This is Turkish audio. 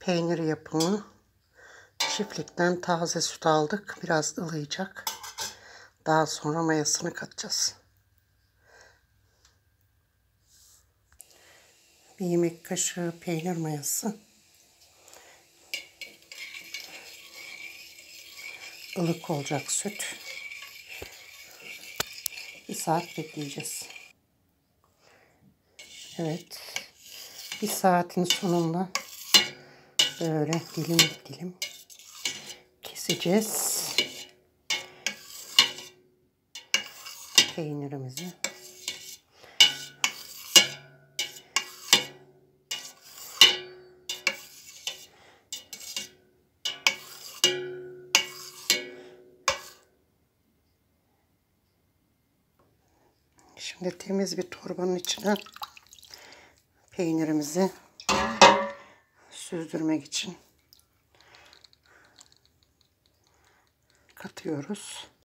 peynir yapımı. Çiftlikten taze süt aldık. Biraz ılıyacak. Daha sonra mayasını katacağız. Bir yemek kaşığı peynir mayası. ılık olacak süt. Bir saat bekleyeceğiz. Evet. Bir saatin sonunda böyle dilim dilim keseceğiz. Peynirimizi. Şimdi temiz bir torbanın içine peynirimizi süzdürmek için katıyoruz.